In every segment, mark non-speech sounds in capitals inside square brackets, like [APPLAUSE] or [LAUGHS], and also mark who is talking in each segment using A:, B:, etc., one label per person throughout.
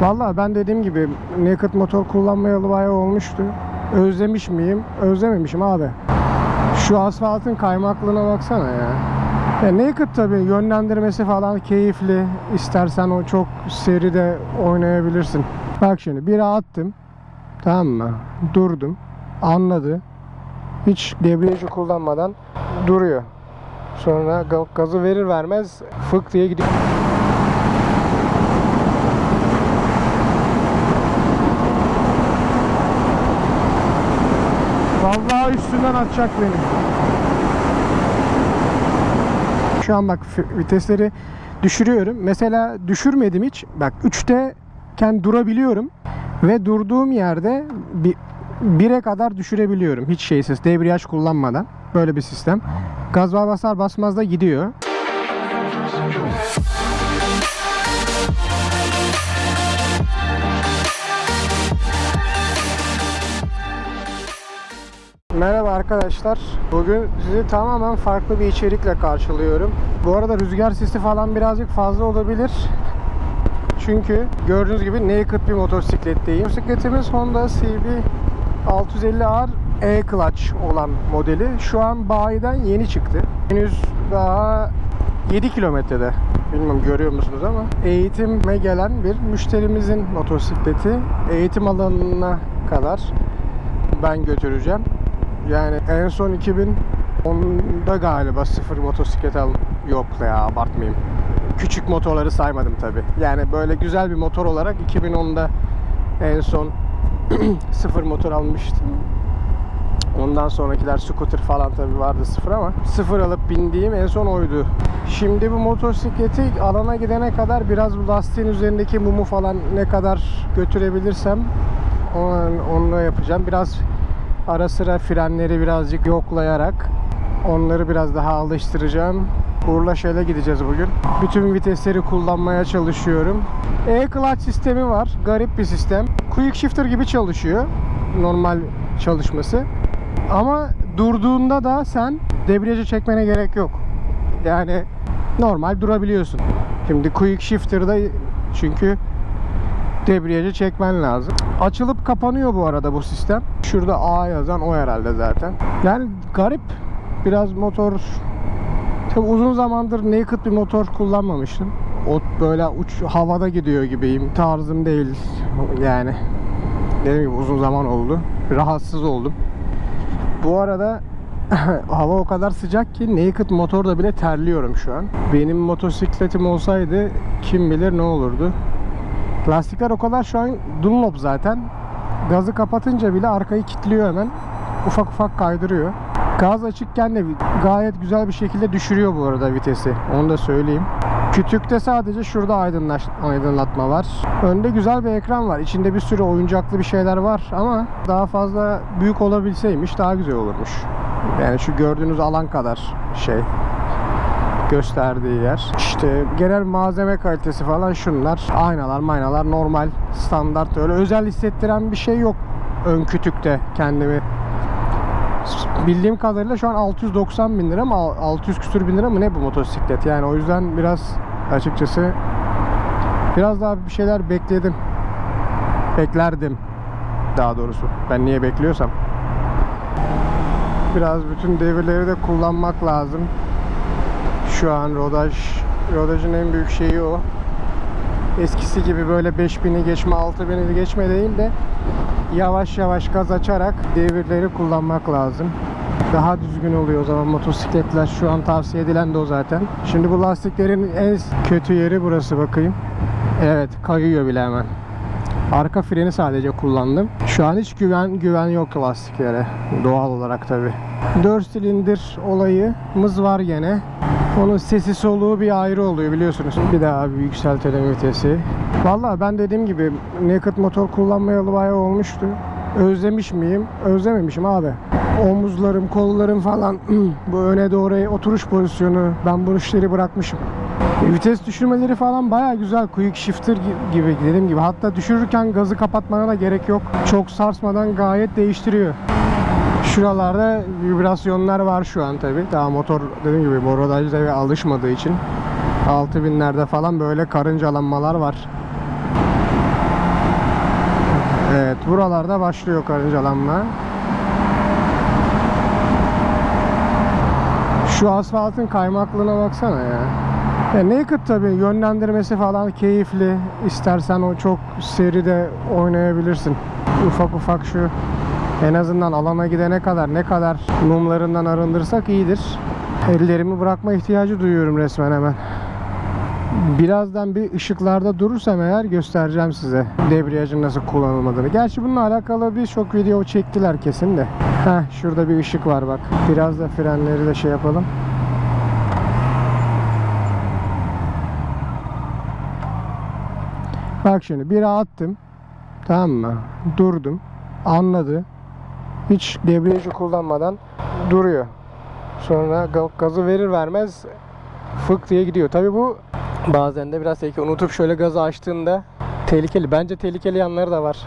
A: Vallahi ben dediğim gibi naked motor kullanmayalı bayağı olmuştu. Özlemiş miyim? Özlememişim abi. Şu asfaltın kaymaklığına baksana ya. Ya naked tabii yönlendirmesi falan keyifli. İstersen o çok seri de oynayabilirsin. Bak şimdi bir attım. Tamam mı? Durdum. Anladı. Hiç debriyajı kullanmadan duruyor. Sonra ga- gazı verir vermez fık diye gidiyor. Vallahi üstünden atacak beni. Şu an bak vitesleri düşürüyorum. Mesela düşürmedim hiç. Bak 3'te ken durabiliyorum ve durduğum yerde bir 1'e kadar düşürebiliyorum. Hiç şeysiz debriyaj kullanmadan. Böyle bir sistem. Gaz basar basmaz da gidiyor. Merhaba arkadaşlar. Bugün sizi tamamen farklı bir içerikle karşılıyorum. Bu arada rüzgar sesi falan birazcık fazla olabilir. Çünkü gördüğünüz gibi naked bir motosikletteyim. Motosikletimiz Honda CB 650R E-Clutch olan modeli. Şu an bayiden yeni çıktı. Henüz daha 7 kilometrede. Bilmiyorum görüyor musunuz ama eğitime gelen bir müşterimizin motosikleti. Eğitim alanına kadar ben götüreceğim. Yani en son 2010'da galiba sıfır motosiklet al yok ya abartmayayım. Küçük motorları saymadım tabi. Yani böyle güzel bir motor olarak 2010'da en son [CLEARS THROAT] sıfır motor almıştım. Ondan sonrakiler scooter falan tabi vardı sıfır ama sıfır alıp bindiğim en son oydu. Şimdi bu motosikleti alana gidene kadar biraz bu lastiğin üzerindeki mumu falan ne kadar götürebilirsem onu- onunla yapacağım. Biraz ara sıra frenleri birazcık yoklayarak onları biraz daha alıştıracağım. Urla Shell'e gideceğiz bugün. Bütün vitesleri kullanmaya çalışıyorum. E-clutch sistemi var. Garip bir sistem. Quick shifter gibi çalışıyor. Normal çalışması. Ama durduğunda da sen debriyajı çekmene gerek yok. Yani normal durabiliyorsun. Şimdi quick shifter'da çünkü debriyajı çekmen lazım. Açılıp kapanıyor bu arada bu sistem. Şurada A yazan o herhalde zaten. Yani garip. Biraz motor Tabii uzun zamandır naked bir motor kullanmamıştım. O böyle uç havada gidiyor gibiyim. Tarzım değil yani. Dediğim gibi uzun zaman oldu. Rahatsız oldum. Bu arada [LAUGHS] hava o kadar sıcak ki naked motorda bile terliyorum şu an. Benim motosikletim olsaydı kim bilir ne olurdu. Lastikler o kadar şu an Dunlop zaten. Gazı kapatınca bile arkayı kilitliyor hemen. Ufak ufak kaydırıyor. Gaz açıkken de gayet güzel bir şekilde düşürüyor bu arada vitesi. Onu da söyleyeyim. Kütükte sadece şurada aydınlaş, aydınlatma var. Önde güzel bir ekran var. İçinde bir sürü oyuncaklı bir şeyler var ama daha fazla büyük olabilseymiş daha güzel olurmuş. Yani şu gördüğünüz alan kadar şey gösterdiği yer. İşte genel malzeme kalitesi falan şunlar. Aynalar maynalar normal standart öyle özel hissettiren bir şey yok ön kütükte kendimi. Bildiğim kadarıyla şu an 690 bin lira mı 600 küsür bin lira mı ne bu motosiklet yani o yüzden biraz açıkçası biraz daha bir şeyler bekledim. Beklerdim daha doğrusu. Ben niye bekliyorsam. Biraz bütün devirleri de kullanmak lazım. Şu an rodaj rodajın en büyük şeyi o. Eskisi gibi böyle 5000'i geçme 6000'i geçme değil de yavaş yavaş gaz açarak devirleri kullanmak lazım. Daha düzgün oluyor o zaman motosikletler. Şu an tavsiye edilen de o zaten. Şimdi bu lastiklerin en kötü yeri burası bakayım. Evet kayıyor bile hemen. Arka freni sadece kullandım. Şu an hiç güven güven yok lastiklere. Doğal olarak tabi. 4 silindir olayımız var gene. Onun sesi soluğu bir ayrı oluyor biliyorsunuz. Bir daha bir yükseltelim vitesi. Valla ben dediğim gibi naked motor kullanmayalı bayağı olmuştu. Özlemiş miyim? Özlememişim abi. Omuzlarım, kollarım falan [CLEARS THROAT] bu öne doğru oturuş pozisyonu ben bu işleri bırakmışım. Vites düşürmeleri falan baya güzel. Quick shifter gi- gibi dediğim gibi. Hatta düşürürken gazı kapatmana da gerek yok. Çok sarsmadan gayet değiştiriyor. Şuralarda vibrasyonlar var şu an tabi. Daha motor dediğim gibi borodajda ve alışmadığı için 6000'lerde falan böyle karıncalanmalar var. Buralarda başlıyor karıncalanma. Şu asfaltın kaymaklığına baksana ya. Ya naked tabii yönlendirmesi falan keyifli. İstersen o çok seri de oynayabilirsin. Ufak ufak şu en azından alana gidene kadar ne kadar mumlarından arındırsak iyidir. Ellerimi bırakma ihtiyacı duyuyorum resmen hemen. Birazdan bir ışıklarda durursam eğer göstereceğim size debriyajın nasıl kullanılmadığını. Gerçi bununla alakalı birçok video çektiler kesin de. Heh şurada bir ışık var bak. Biraz da frenleri de şey yapalım. Bak şimdi bir attım. Tamam mı? Durdum. Anladı. Hiç debriyajı kullanmadan duruyor. Sonra ga- gazı verir vermez fık diye gidiyor. Tabi bu bazen de biraz tehlikeli. Unutup şöyle gazı açtığında tehlikeli. Bence tehlikeli yanları da var.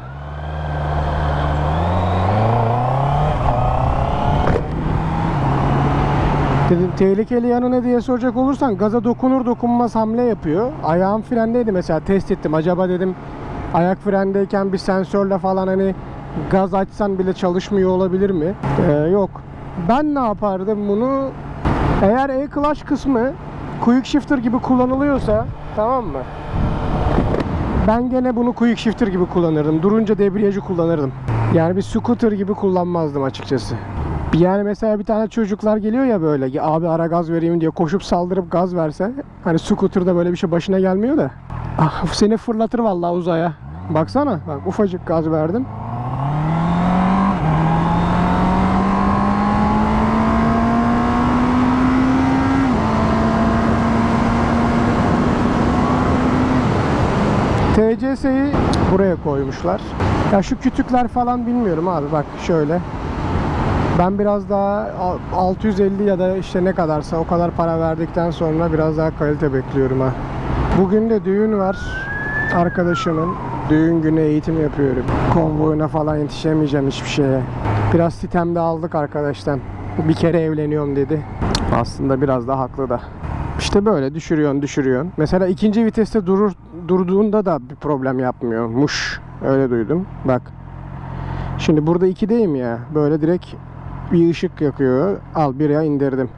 A: Dedim tehlikeli yanı ne diye soracak olursan gaza dokunur dokunmaz hamle yapıyor. Ayağım frendeydi mesela test ettim. Acaba dedim ayak frendeyken bir sensörle falan hani gaz açsan bile çalışmıyor olabilir mi? Ee, yok. Ben ne yapardım bunu? Eğer E-Clutch kısmı Quick Shifter gibi kullanılıyorsa tamam mı? Ben gene bunu Quick Shifter gibi kullanırdım. Durunca debriyajı kullanırdım. Yani bir scooter gibi kullanmazdım açıkçası. Yani mesela bir tane çocuklar geliyor ya böyle "Ya abi ara gaz vereyim diye koşup saldırıp gaz verse hani scooter'da böyle bir şey başına gelmiyor da ah, seni fırlatır vallahi uzaya. Baksana bak ufacık gaz verdim. Koymuşlar. Ya şu kütükler falan bilmiyorum abi bak şöyle. Ben biraz daha al- 650 ya da işte ne kadarsa o kadar para verdikten sonra biraz daha kalite bekliyorum ha. Bugün de düğün var arkadaşımın. Düğün günü eğitim yapıyorum. Konvoyuna falan yetişemeyeceğim hiçbir şeye. Biraz sitemde aldık arkadaştan. Bir kere evleniyorum dedi. Aslında biraz da haklı da. İşte böyle düşürüyorsun düşürüyorsun. Mesela ikinci viteste durur, durduğunda da bir problem yapmıyormuş. Öyle duydum. Bak. Şimdi burada 2'deyim ya. Böyle direkt bir ışık yakıyor. Al bir ya indirdim.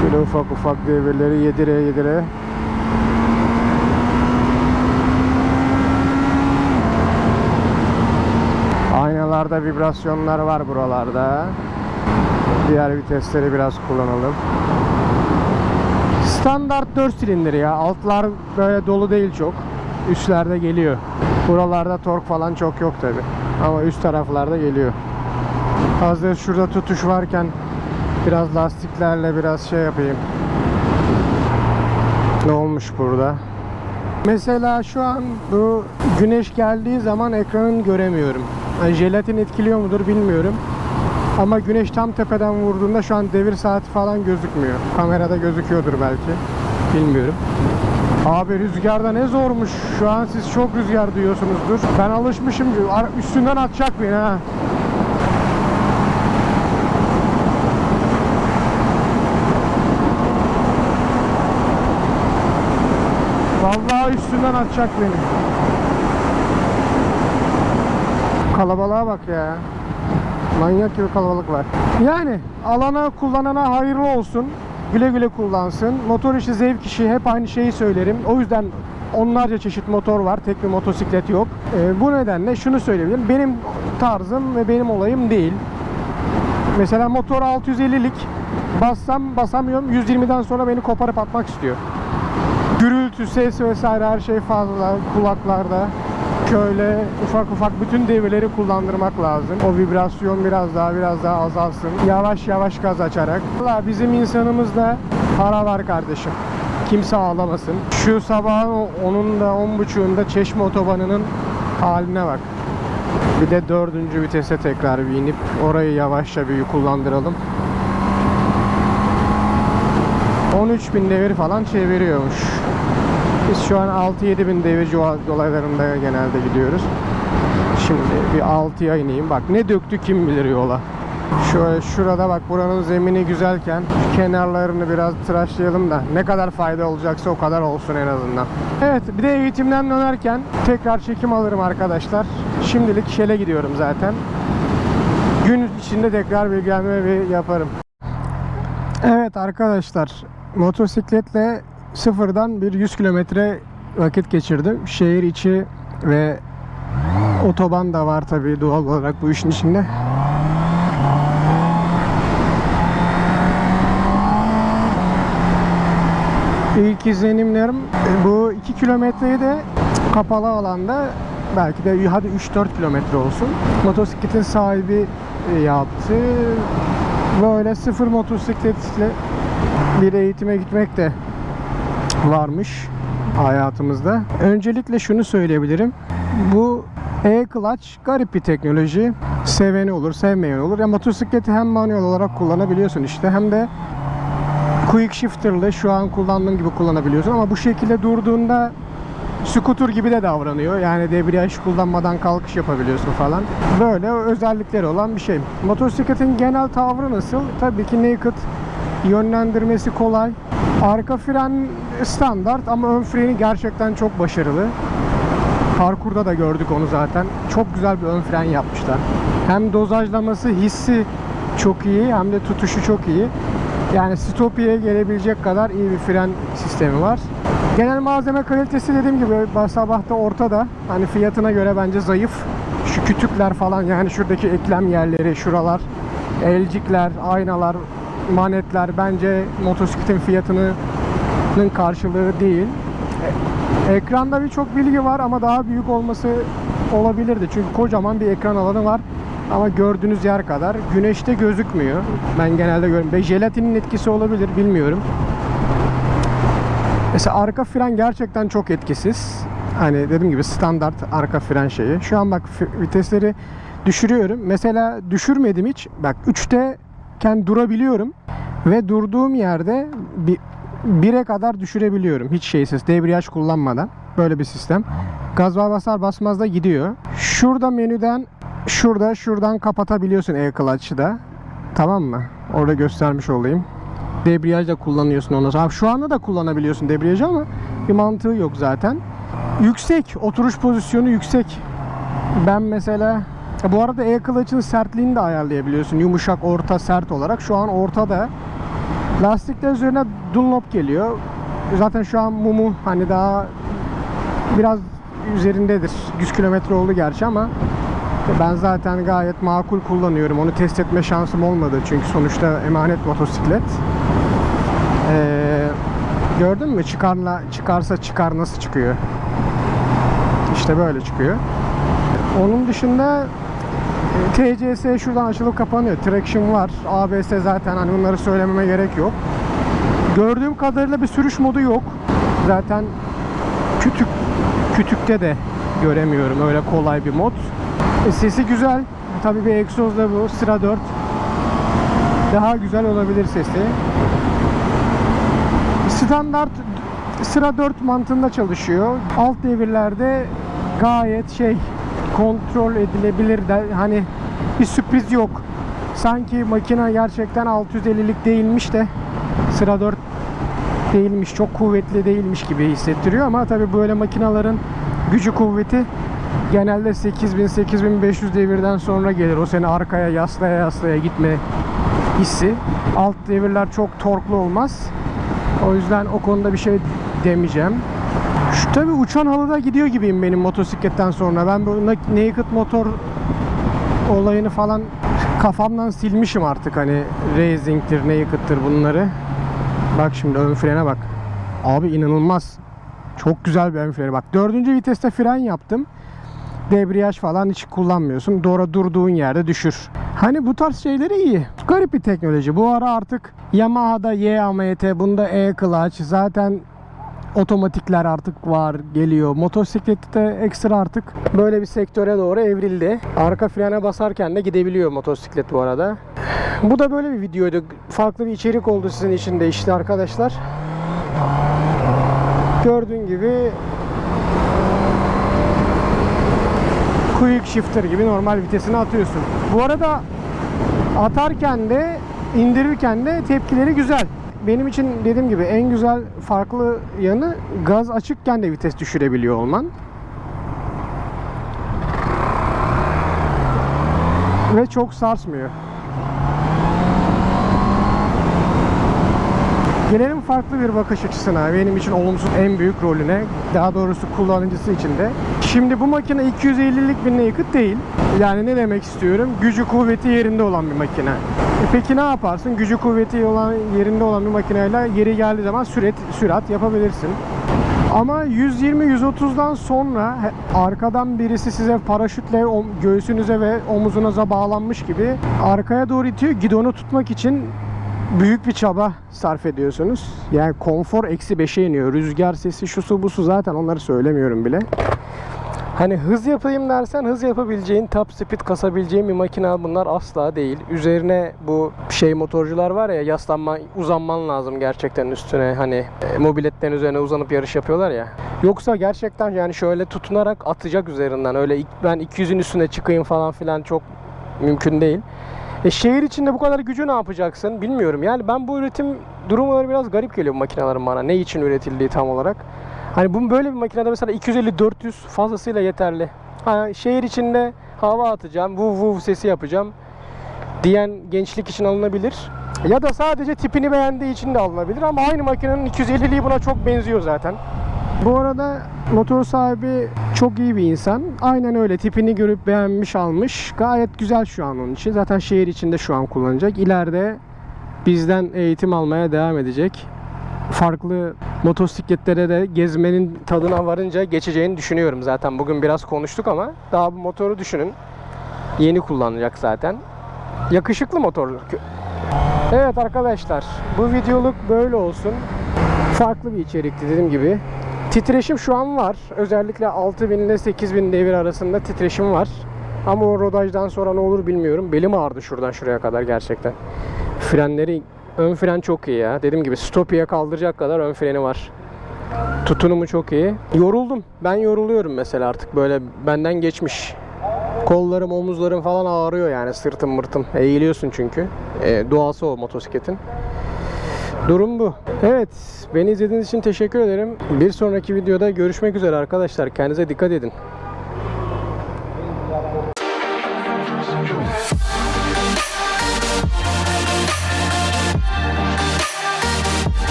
A: Şöyle ufak ufak devirleri yedire yedire. Aynalarda vibrasyonlar var buralarda. Diğer vitesleri biraz kullanalım. Standart 4 silindir ya. Altlar böyle dolu değil çok. Üstlerde geliyor. Buralarda tork falan çok yok tabi. Ama üst taraflarda geliyor. Hazır şurada tutuş varken biraz lastiklerle biraz şey yapayım. Ne olmuş burada? Mesela şu an bu güneş geldiği zaman ekranın göremiyorum. Yani jelatin etkiliyor mudur bilmiyorum. Ama güneş tam tepeden vurduğunda şu an devir saati falan gözükmüyor. Kamerada gözüküyordur belki. Bilmiyorum. Abi rüzgarda ne zormuş. Şu an siz çok rüzgar duyuyorsunuzdur. Ben alışmışım. Üstünden atacak beni ha. Vallahi üstünden atacak beni. Kalabalığa bak ya. Manyak gibi kalabalık var. Yani alana kullanana hayırlı olsun. Güle güle kullansın. Motor işi zevk işi hep aynı şeyi söylerim. O yüzden onlarca çeşit motor var. Tek bir motosiklet yok. Ee, bu nedenle şunu söyleyebilirim. Benim tarzım ve benim olayım değil. Mesela motor 650'lik bassam basamıyorum. 120'den sonra beni koparıp atmak istiyor. Gürültü, ses vesaire her şey fazla kulaklarda. Şöyle ufak ufak bütün devirleri kullandırmak lazım. O vibrasyon biraz daha biraz daha azalsın. Yavaş yavaş gaz açarak. Valla bizim insanımızda para var kardeşim. Kimse ağlamasın. Şu sabahın o- onun da on buçuğunda Çeşme otobanının haline bak. Bir de dördüncü vitese tekrar bir inip orayı yavaşça bir kullandıralım. 13 bin devir falan çeviriyormuş. Biz şu an 6-7 bin devir dolaylarında genelde gidiyoruz. Şimdi bir 6'ya ineyim. Bak ne döktü kim bilir yola. Şöyle şurada bak buranın zemini güzelken kenarlarını biraz tıraşlayalım da ne kadar fayda olacaksa o kadar olsun en azından. Evet bir de eğitimden dönerken tekrar çekim alırım arkadaşlar. Şimdilik Şel'e gidiyorum zaten. Gün içinde tekrar bilgilendirme bir yaparım. Evet arkadaşlar motosikletle sıfırdan bir 100 kilometre vakit geçirdim. Şehir içi ve otoban da var tabii doğal olarak bu işin içinde. İlk izlenimlerim bu 2 kilometreyi de kapalı alanda belki de hadi 3-4 kilometre olsun. Motosikletin sahibi e, yaptı. Böyle sıfır motosikletle bir eğitime gitmek de varmış hayatımızda. Öncelikle şunu söyleyebilirim. Bu e-clutch garip bir teknoloji. Seveni olur, sevmeyen olur. Ya motosikleti hem manuel olarak kullanabiliyorsun işte hem de quick shifter'lı şu an kullandığım gibi kullanabiliyorsun ama bu şekilde durduğunda scooter gibi de davranıyor. Yani debriyaj kullanmadan kalkış yapabiliyorsun falan. Böyle özellikleri olan bir şey. Motosikletin genel tavrı nasıl? Tabii ki naked yönlendirmesi kolay. Arka fren standart ama ön freni gerçekten çok başarılı. Parkurda da gördük onu zaten. Çok güzel bir ön fren yapmışlar. Hem dozajlaması, hissi çok iyi hem de tutuşu çok iyi. Yani stopiye gelebilecek kadar iyi bir fren sistemi var. Genel malzeme kalitesi dediğim gibi sabahta ortada. Hani fiyatına göre bence zayıf. Şu kütükler falan yani şuradaki eklem yerleri, şuralar, elcikler, aynalar, manetler bence motosikletin fiyatının karşılığı değil. E- Ekranda birçok bilgi var ama daha büyük olması olabilirdi. Çünkü kocaman bir ekran alanı var. Ama gördüğünüz yer kadar güneşte gözükmüyor. Ben genelde görüyorum. Jelatinin etkisi olabilir bilmiyorum. Mesela arka fren gerçekten çok etkisiz. Hani dediğim gibi standart arka fren şeyi. Şu an bak vitesleri düşürüyorum. Mesela düşürmedim hiç. Bak 3'te ken durabiliyorum ve durduğum yerde bir 1'e kadar düşürebiliyorum. Hiç şeysiz debriyaj kullanmadan. Böyle bir sistem. Gaz basar basmaz da gidiyor. Şurada menüden şurada şuradan kapatabiliyorsun e-clutch'ı da. Tamam mı? Orada göstermiş olayım. Debriyaj da kullanıyorsun ondan sonra. Şu anda da kullanabiliyorsun debriyajı ama bir mantığı yok zaten. Yüksek. Oturuş pozisyonu yüksek. Ben mesela bu arada e-clutch'ın sertliğini de ayarlayabiliyorsun. Yumuşak, orta, sert olarak. Şu an ortada. Lastikler üzerine Dunlop geliyor. Zaten şu an mumu hani daha biraz üzerindedir. 100 kilometre oldu gerçi ama ben zaten gayet makul kullanıyorum. Onu test etme şansım olmadı çünkü sonuçta emanet motosiklet. Ee, gördün mü? Çıkarla çıkarsa çıkar nasıl çıkıyor? İşte böyle çıkıyor. Onun dışında e, TCS şuradan açılıp kapanıyor. Traction var. ABS zaten hani bunları söylememe gerek yok. Gördüğüm kadarıyla bir sürüş modu yok. Zaten kütük kütükte de göremiyorum öyle kolay bir mod. E, sesi güzel. Tabii bir egzozla bu sıra 4. Daha güzel olabilir sesi. Standart sıra 4 mantığında çalışıyor. Alt devirlerde gayet şey kontrol edilebilir de hani bir sürpriz yok. Sanki makine gerçekten 650'lik değilmiş de sıra 4 değilmiş, çok kuvvetli değilmiş gibi hissettiriyor ama tabii böyle makinaların gücü kuvveti genelde 8000-8500 devirden sonra gelir. O seni arkaya yaslaya yaslaya gitme hissi. Alt devirler çok torklu olmaz. O yüzden o konuda bir şey demeyeceğim. Şu tabi uçan halıda gidiyor gibiyim benim motosikletten sonra. Ben bu naked motor olayını falan kafamdan silmişim artık hani racing'tir, naked'tır bunları. Bak şimdi ön frene bak. Abi inanılmaz. Çok güzel bir ön freni. Bak dördüncü viteste fren yaptım. Debriyaj falan hiç kullanmıyorsun. Doğru durduğun yerde düşür. Hani bu tarz şeyleri iyi. Garip bir teknoloji. Bu ara artık Yamaha'da YAMT, bunda E-Clutch. Zaten otomatikler artık var, geliyor. Motosiklette ekstra artık böyle bir sektöre doğru evrildi. Arka frene basarken de gidebiliyor motosiklet bu arada. Bu da böyle bir videoydu. Farklı bir içerik oldu sizin için de işte arkadaşlar. Gördüğün gibi quick shifter gibi normal vitesini atıyorsun. Bu arada atarken de indirirken de tepkileri güzel. Benim için dediğim gibi en güzel farklı yanı gaz açıkken de vites düşürebiliyor olman. Ve çok sarsmıyor. Gelelim farklı bir bakış açısına. Benim için olumsuz en büyük rolüne. Daha doğrusu kullanıcısı için de. Şimdi bu makine 250'lik bir naked değil. Yani ne demek istiyorum? Gücü kuvveti yerinde olan bir makine. E peki ne yaparsın? Gücü kuvveti olan yerinde olan bir makineyle yeri geldiği zaman sürat sürat yapabilirsin. Ama 120-130'dan sonra arkadan birisi size paraşütle göğsünüze ve omuzunuza bağlanmış gibi arkaya doğru itiyor. Gidonu tutmak için büyük bir çaba sarf ediyorsunuz. Yani konfor eksi 5'e iniyor. Rüzgar sesi, şu su bu su zaten onları söylemiyorum bile. Hani hız yapayım dersen hız yapabileceğin, top speed kasabileceğin bir makine bunlar asla değil. Üzerine bu şey motorcular var ya yaslanma, uzanman lazım gerçekten üstüne. Hani e, mobiletlerin üzerine uzanıp yarış yapıyorlar ya. Yoksa gerçekten yani şöyle tutunarak atacak üzerinden. Öyle ben 200'ün üstüne çıkayım falan filan çok mümkün değil. E şehir içinde bu kadar gücü ne yapacaksın bilmiyorum. Yani ben bu üretim durumları biraz garip geliyor bu makinelerin bana. Ne için üretildiği tam olarak. Hani bu böyle bir makinede mesela 250-400 fazlasıyla yeterli. Ha, şehir içinde hava atacağım, vuv vuv sesi yapacağım diyen gençlik için alınabilir. Ya da sadece tipini beğendiği için de alınabilir ama aynı makinenin 250'liği buna çok benziyor zaten. Bu arada motor sahibi çok iyi bir insan. Aynen öyle tipini görüp beğenmiş almış. Gayet güzel şu an onun için. Zaten şehir içinde şu an kullanacak. İleride bizden eğitim almaya devam edecek. Farklı motosikletlere de gezmenin tadına varınca geçeceğini düşünüyorum zaten. Bugün biraz konuştuk ama daha bu motoru düşünün. Yeni kullanacak zaten. Yakışıklı motor. Evet arkadaşlar bu videoluk böyle olsun. Farklı bir içerikti dediğim gibi. Titreşim şu an var. Özellikle 6000 ile 8000 devir arasında titreşim var. Ama o rodajdan sonra ne olur bilmiyorum. Belim ağrıdı şuradan şuraya kadar gerçekten. Frenleri ön fren çok iyi ya. Dediğim gibi stopiye kaldıracak kadar ön freni var. Tutunumu çok iyi. Yoruldum. Ben yoruluyorum mesela artık böyle benden geçmiş. Kollarım, omuzlarım falan ağrıyor yani sırtım mırtım. Eğiliyorsun çünkü. E, doğası o motosikletin. Durum bu. Evet, beni izlediğiniz için teşekkür ederim. Bir sonraki videoda görüşmek üzere arkadaşlar. Kendinize dikkat edin.